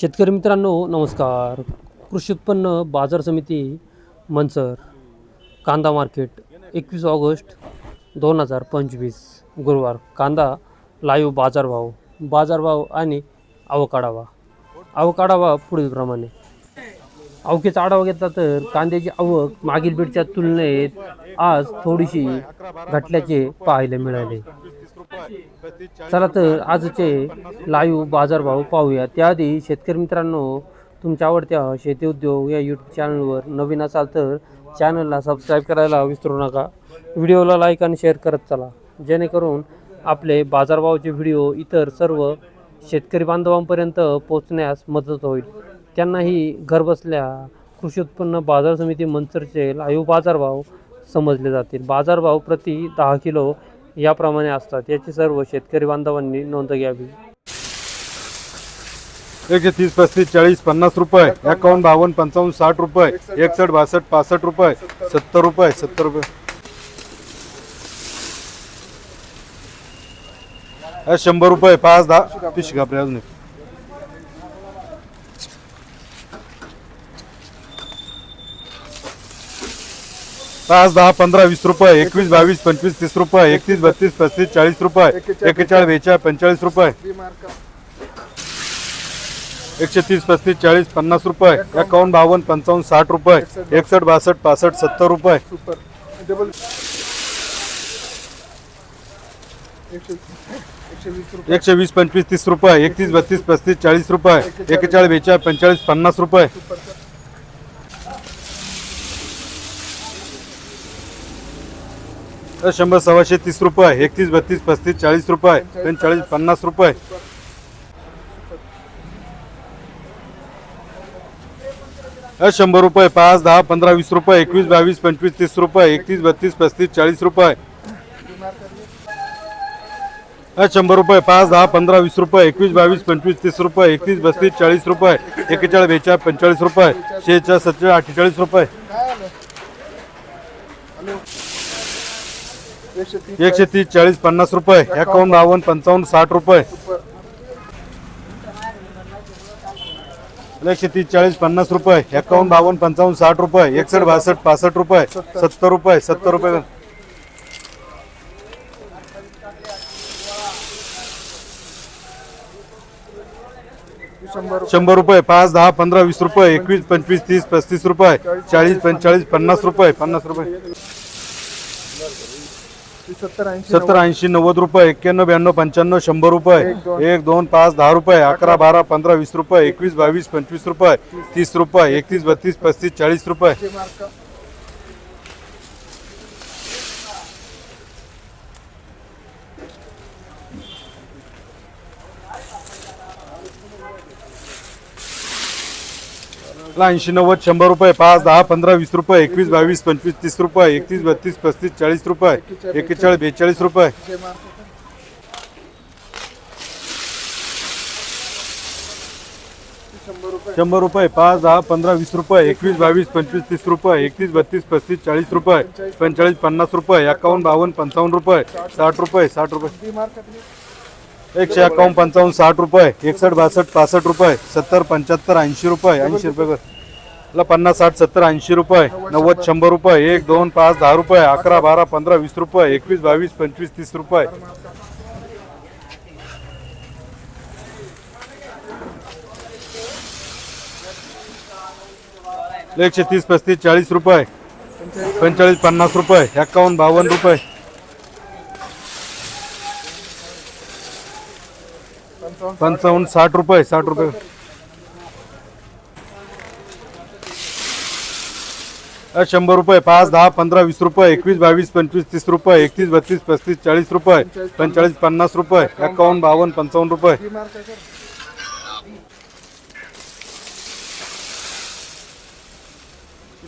शेतकरी मित्रांनो नमस्कार. कृषी उत्पन्न बाजार समिती मंचर कांदा मार्केट एकवीस ऑगस्ट दोन हजार पंचवीस गुरुवार. कांदा लाईव्ह बाजारभाव बाजारभाव आणि आवकाढावा आवकाढावा पुढीलप्रमाणे. आवकेचा आढावा घेतला तर कांद्याची आवक मागील बीडच्या तुलनेत आज थोडीशी घटल्याचे पाहायला मिळाले. चला तर आजचे लाईव्ह बाजारभाव पाहूया. त्याआधी शेतकरी मित्रांनो तुमच्या आवडत्या शेती उद्योग या यूट्यूब चॅनलवर नवीन असाल तर चॅनलला सबस्क्राईब करायला विसरू नका. व्हिडिओला लाईक आणि शेअर करत चला. जेणेकरून आपले बाजारभावाचे व्हिडिओ इतर सर्व शेतकरी बांधवांपर्यंत पोहोचण्यास मदत होईल. त्यांनाही घरबसल्या कृषी उत्पन्न बाजार समिती मंचरचे लाईव्ह बाजारभाव समजले जातील. बाजारभाव प्रति दहा किलो याप्रमाणे असतात. याची सर्व शेतकरी बांधवांनी नोंद घ्यावी. एकशे तीस पस्तीस चाळीस पन्नास रुपये एकावन्न बावन्न पंचावन्न साठ रुपये एकसष्ट बासष्ट पासष्ट रुपये सत्तर रुपये सत्तर रुपये. शंभर रुपये पाच दहा पिशवी घाबरे अजून पाच दहा पंधरा वीस रुपये एकवीस बावीस पंचवीस तीस रुपये एकतीस बत्तीस पस्तीस चाळीस रुपये एकेचाळीस बेचाळीस पंचेचाळीस रुपये. एकशे तीस पस्तीस चाळीस पन्नास रुपये. एकावन्न बावन्न पंचावन्न साठ रुपये. एकसष्ट बासष्ट पासष्ट सत्तर रुपये. एकशे वीस पंचवीस तीस रुपये. एकतीस बत्तीस पस्तीस चाळीस रुपये. एकेचाळीस बेचाळीस पंचेचाळीस पन्नास रुपये. शंभर सव्वाशे तीस रुपये एकतीस बत्तीस पस्तीस चाळीस रुपये पंचेचाळीस पन्नास रुपये. शंभर रुपये पाच दहा पंधरा वीस रुपये एकवीस बावीस पंचवीस तीस रुपये एकतीस बत्तीस पस्तीस चाळीस रुपये. शंभर रुपये पाच दहा पंधरा वीस रुपये एकवीस बावीस पंचवीस तीस रुपये एकतीस बत्तीस चाळीस रुपये एकेचाळीस बेचाळीस पंचेचाळीस रुपये शेहेचाळीस सत्तेचाळीस अठ्ठेचाळीस रुपये. एकशे तीस चाळीस पन्नास रुपये. एकावन्न बावन्न पंचावन्न साठ रुपये. एकशे तीस चाळीस पन्नास रुपये. एकावन्न बावन्न पंचावन्न साठ रुपये. एकसष्ट बासष्ट पासष्ट रुपये. सत्तर रुपये सत्तर रुपये. शंभर रुपये शंभर रुपये पाच दहा पंधरा वीस रुपये. एकवीस पंचवीस तीस पस्तीस रुपये. चाळीस पंचेचाळीस पन्नास रुपये पन्नास रुपये. सत्तर ऐंशी नव्वद. रुपये एक्क्याण्णव ब्याण्णव पंच्याण्णव शंभर रुपये. एक दोन. पाच दहा रुपये अकरा बारा पंधरा वीस रुपये एकवीस बावीस पंचवीस रुपये तीस रुपये एकतीस बत्तीस पस्तीस चाळीस रुपये. ऐंशी नव्वद शंभर रुपये पाच दहा पंधरा वीस रुपये एकवीस बावीस पंचवीस तीस रुपये एकतीस बत्तीस पस्तीस चाळीस रुपये एकेचाळीस बेचाळीस रुपये. शंभर रुपये पाच दहा पंधरा वीस रुपये एकवीस बावीस पंचवीस तीस रुपये एकतीस बत्तीस पस्तीस चाळीस रुपये पंचेचाळीस पन्नास रुपये एकावन्न बावन्न पंचावन्न रुपये साठ रुपये साठ रुपये. एकशे एकावन्न पंचावन्न साठ रुपये एकसष्ट बासष्ट पासष्ट रुपये सत्तर पंच्याहत्तर ऐंशी रुपये ऐंशी रुपये ला पन्नास साठ सत्तर ऐंशी रुपये नव्वद शंभर रुपये एक दोन पाच दहा रुपये अकरा बारा पंधरा वीस रुपये एकवीस बावीस पंचवीस तीस रुपये. एकशे तीस पस्तीस चाळीस रुपये पंचेचाळीस पन्नास रुपये एकावन्न बावन्न रुपये. पंचावन्न साठ रुपये साठ रुपये. शंभर रुपये पाच दहा पंधरा वीस रुपये एकवीस बावीस पंचवीस तीस रुपये एकतीस बत्तीस पस्तीस चाळीस रुपये पंचेचाळीस पन्नास रुपये एकावन्न बावन्न पंचावन्न रुपये.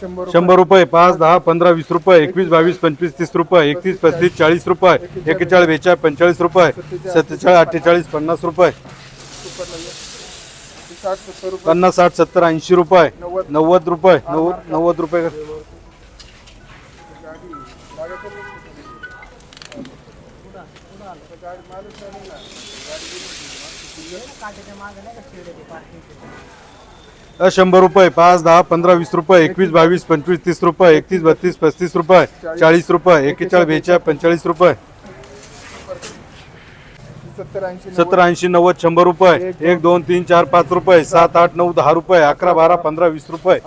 शंभर रुपये. पाच दहा पंधरा वीस रुपये एकवीस बावीस पंचवीस तीस रुपये एकतीस पस्तीस चाळीस रुपये एकेचाळीस बेचाळीस पंचेचाळीस रुपये सत्तेचाळीस अठ्ठेचाळीस पन्नास रुपये. पन्नास साठ सत्तर ऐंशी रुपये नव्वद रुपये नव्वद नव्वद रुपये. गाडी शंभर रुपये पाच दहा पंधरा वीस रुपये एकवीस बावीस पंचवीस तीस रुपये एकतीस बत्तीस पस्तीस रुपये चाळीस रुपये एकेचाळीस बेचाळीस पंचेचाळीस रुपये. सत्तर ऐंशी सत्तर ऐंशी नव्वद शंभर रुपये. एक दोन तीन चार पाच रुपये. सात आठ नऊ दहा रुपये. अकरा बारा पंधरा वीस रुपये.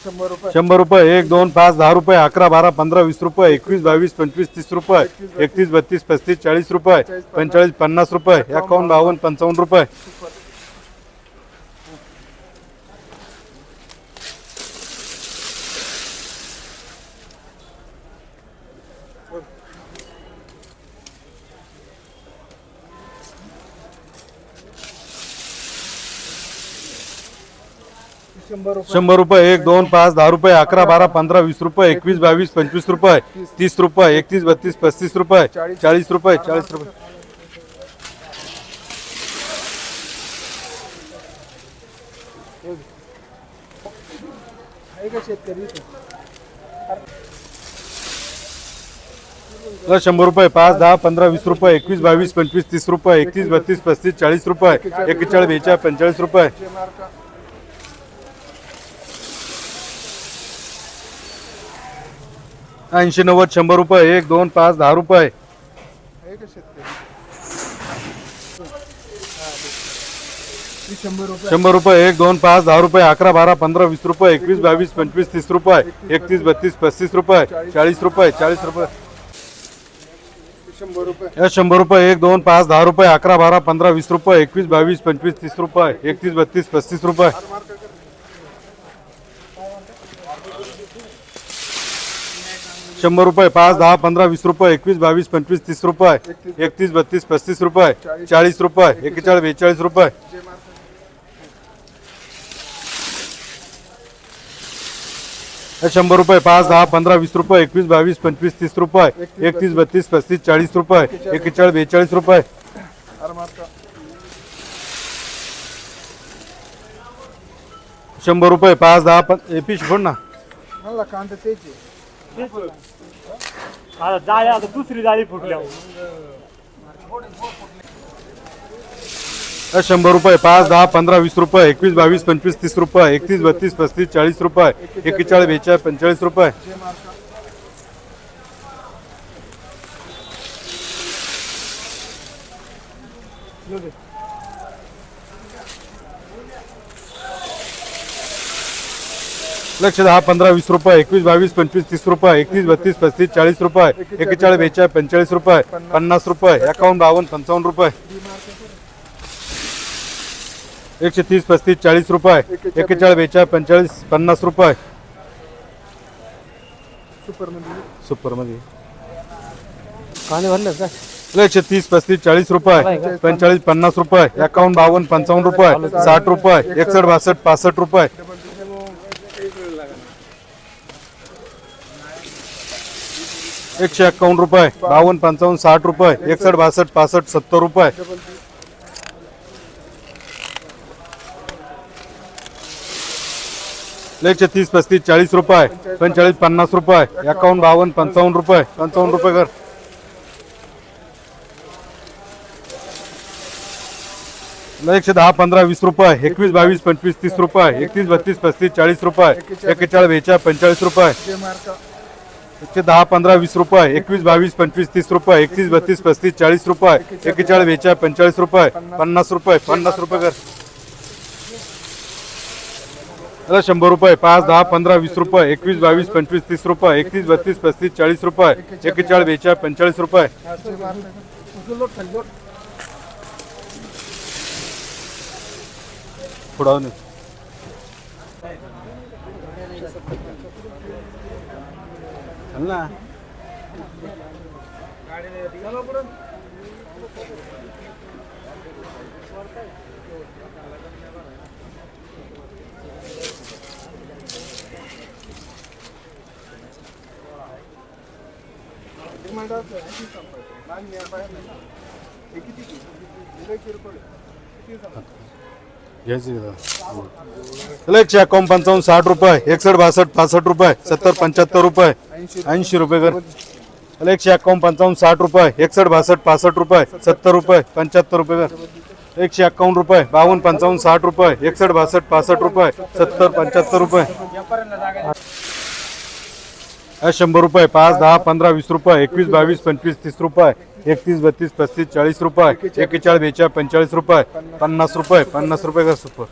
शंभर रुपये. एक दोन पाच दहा रुपये अकरा बारा पंधरा वीस रुपये एकवीस बावीस पंचवीस तीस रुपये एकतीस बत्तीस पस्तीस चाळीस रुपये पंचेचाळीस पन्नास रुपये एकावन्न बावन्न पंचावन्न रुपये. शंभर रुपये. एक दोन पाच दहा रुपये अकरा बारा पंधरा वीस रुपये एकवीस बावीस पंचवीस रुपये तीस रुपये एकतीस बत्तीस पस्तीस रुपये चाळीस रुपये चाळीस रुपये. शंभर रुपये पाच दहा पंधरा वीस रुपये एकवीस बावीस पंचवीस तीस रुपये एकतीस बत्तीस पस्तीस चाळीस रुपये एकेचाळीस बेचाळीस पंचेचाळीस रुपये. ऐंशी नव्वद, शंभर रुपये, एक, दोन, पाच, दहा रुपये. शंभर रुपये, एक, दोन, पाच, दहा रुपये, अकरा, बारा, पंधरा, वीस रुपये, एकवीस, बावीस, पंचवीस, तीस रुपये, एकतीस, बत्तीस, पस्तीस रुपये, चाळीस रुपये चाळीस रुपये. शंभर रुपये, एक, दोन, पाच, दहा रुपये, अकरा, बारा, पंधरा, वीस रुपये, एकवीस, बावीस, पंचवीस, तीस रुपये, एकतीस, बत्तीस, पस्तीस रुपये. शंभर रुपये पाच दहा पंधरा वीस रुपये एकवीस बावीस पंचवीस तीस रुपये एकतीस बत्तीस पस्तीस रुपये चाळीस रुपये एकेचाळीस बेचाळीस रुपये. शंभर रुपये पाच दहा पंधरा वीस रुपये एकवीस बावीस पंचवीस तीस रुपये एकतीस बत्तीस पस्तीस चाळीस रुपये एकेचाळीस बेचाळीस रुपये. शंभर रुपये पाच दहा पण एपीश फोड ना. मला कांदा आता जाळी आता दुसरी जाळी फुटल्या. शंभर रुपये पाच दहा पंधरा वीस रुपये एकवीस बावीस पंचवीस तीस रुपये एकतीस बत्तीस पस्तीस चाळीस रुपये एकेचाळीस बेचाळीस पंचेचाळीस रुपये. लक्ष दहा पंधरा वीस रुपये एकवीस बावीस पंचवीस तीस रुपये एकतीस बत्तीस पस्तीस चाळीस रुपये एकेचाळीस बेचाळीस पंचेचाळीस रुपये पन्नास रुपये एकावन्न बावन्न पंचावन्न रुपये. एकशे तीस पस्तीस चाळीस रुपये एकेचाळीस बेचाळीस पंचेचाळीस पन्नास रुपये. सुपरमध्ये सुपरमध्ये कांदे भरले काय एकशे तीस पस्तीस चाळीस रुपये पंचेचाळीस पन्नास रुपये एकावन्न बावन्न पंचावन्न रुपये साठ रुपये एकसष्ट बासष्ट पासष्ट रुपये. एकशे एक्कावन्न रुपये बावन्न पंचावन्न साठ रुपये एकसष्ट बासष्ट पासष्ट सत्तर रुपये. एकशे तीस पस्तीस चाळीस रुपये पंचेचाळीस पन्नास रुपये एकावन्न बावन्न पंचावन्न रुपये पंचावन्न रुपये कर एकशे दहा पंधरा वीस रुपये एकवीस बावीस पंचवीस तीस रुपये एकतीस बत्तीस पस्तीस चाळीस रुपये एकेचाळीस बेचाळीस पंचेचाळीस रुपये. जे दहा पंधरा वीस रुपये एकवीस बावीस पंचवीस तीस रुपये एकतीस बत्तीस पस्तीस चाळीस रुपये एकेचाळीस बेचाळीस पंचेचाळीस रुपये पन्नास रुपये पन्नास रुपये कर. शंभर रुपये पाच दहा पंधरा वीस रुपये एकवीस बावीस पंचवीस तीस रुपये एकतीस बत्तीस पस्तीस चाळीस रुपये एकेचाळीस बेचाळीस पंचेचाळीस रुपये. जे रुपये घ्यायची का? चला एकशे पंचावन्न साठ रुपये एकसष्ट बासष्ट पासष्ट रुपये सत्तर पंच्याहत्तर रुपये ऐंशी रुपये. कर. अरे एकशे अकावन्न पंचावन्न साठ रुपये एकसष्ट बासष्ट पासष्ट रुपये सत्तर रुपये पंच्याहत्तर रुपये कर. एकशे अकावन्न रुपये बावन्न पंचावन्न साठ रुपये एकसष्ट बासष्ट पासष्ट रुपये सत्तर पंच्याहत्तर रुपये. शंभर रुपये पाच दहा पंधरा वीस रुपये एकवीस बावीस पंचवीस तीस रुपये एकतीस बत्तीस पस्तीस चाळीस रुपये एकेचाळीस बेचाळीस पंचेचाळीस रुपये पन्नास रुपये पन्नास रुपये का सुपर.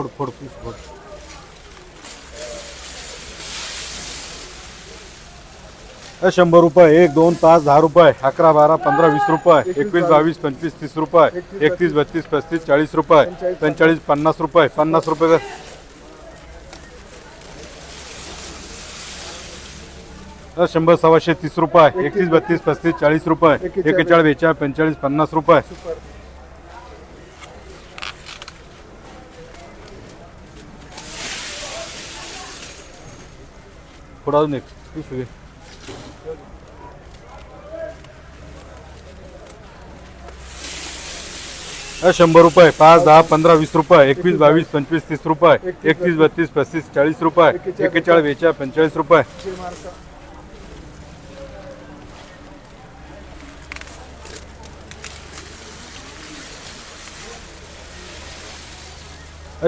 फोड फोड प्लीज फोड. शंभर रुपये एक दोन पाच दहा रुपये अकरा बारा पंधरा वीस रुपये एकवीस बावीस पंचवीस तीस रुपये एकतीस बत्तीस पस्तीस चाळीस रुपये पंचेचाळीस पन्नास रुपये पन्नास रुपये. शंभर सव्वाशे तीस रुपये एकतीस बत्तीस पस्तीस चाळीस रुपये एकेचाळीस बेचाळीस पंचेचाळीस पन्नास रुपये. पुढं अजून एक पिशवी घे. शंभर रुपये पाच दहा पंधरा वीस रुपये एकवीस बावीस पंचवीस तीस रुपये एकतीस बत्तीस पस्तीस चाळीस रुपये एकेचाळीस बेचाळीस पंचेचाळीस रुपये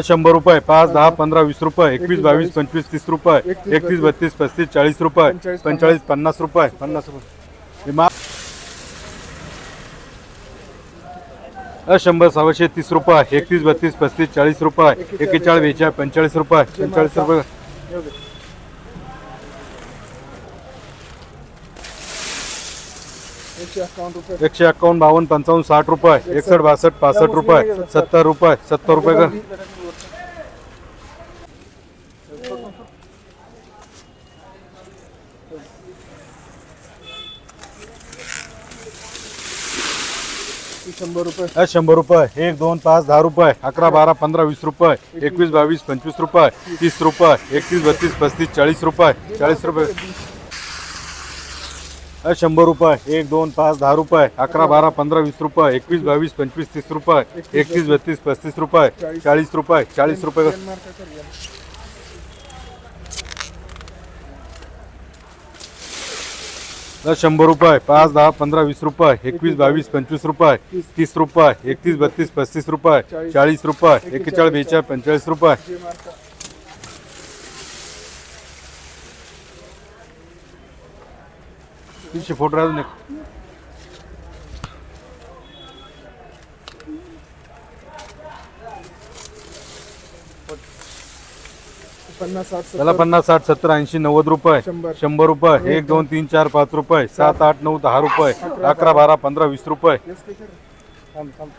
शंभर रुपये पाच दहा पंधरा वीस रुपये एकवीस बावीस पंचवीस तीस रुपये एकतीस बत्तीस पस्तीस चाळीस रुपये पंचेचाळीस पन्नास. रुपये पन्नास रुपये. शंभर सव्वाशे तीस रुपये एकतीस बत्तीस पस्तीस चाळीस रुपये एकेचाळीस बेचाळीस पंचेचाळीस रुपये पंचेचाळीस रुपये. एकशे अकावन्न अकावन्न बावन्न पंचावन्न साठ रुपये एकसष्ट. बासष्ट पासष्ट रुपये सत्तर रुपये सत्तर रुपये का? ती शंभर रुपये. शंभर रुपये. एक दोन पाच दहा रुपये. अकरा बारा पंधरा वीस रुपये. एकवीस बावीस पंचवीस रुपये. तीस रुपये. एकतीस बत्तीस पस्तीस चाळीस रुपये. चाळीस रुपये. शंभर रुपये, एक, दोन पाच दहा रुपये, अकरा, बारा, पंधरा, वीस रुपये, एकवीस, बावीस, पंचवीस, तीस रुपये, एकतीस, बत्तीस, पस्तीस रुपये, चाळीस रुपये चाळीस रुपये. शंभर रुपये, पाच, दहा, पंधरा, वीस रुपये, एकवीस, बावीस, पंचवीस रुपये, तीस रुपये, एकतीस, बत्तीस, पस्तीस रुपये, चाळीस रुपये, एकेचाळीस, बेचाळीस, पंचेचाळीस रुपये. तीनशे फोटो अजून एक पन्नास साठ त्याला सत्तर पन्नास साठ सत्तर ऐंशी नव्वद रुपये शंभर. शंभर रुपये एक दोन तीन चार पाच रुपये सात आठ नऊ दहा रुपये अकरा बारा. पंधरा वीस रुपये. थांब, थांब.